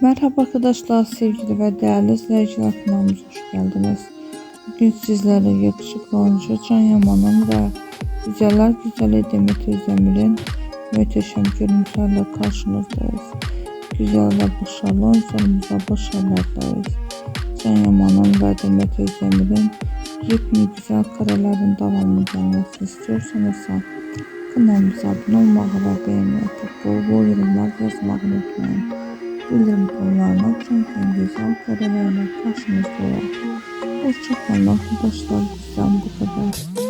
Merhaba arkadaşlar, sevgili ve değerli izleyiciler kanalımıza hoş geldiniz. Bugün sizlere yakışıklı oyuncu Can Yaman'ın ve güzeller güzeli Demet Özdemir'in müteşem görüntülerle karşınızdayız. Güzel ve başarılı oyuncularımıza başarılar dileriz. Can Yaman'ın ve Demet Özdemir'in yepyeni güzel karelerin devamlı gelmesini istiyorsanız kanalımıza abone olmayı ve beğenmeyi atıp bol bol yorumlar yazmayı unutmayın. Bildirim konularına çünkü güzel karelerle karşınızda olan. Hoşçakalın arkadaşlar. Bizden bu kadar.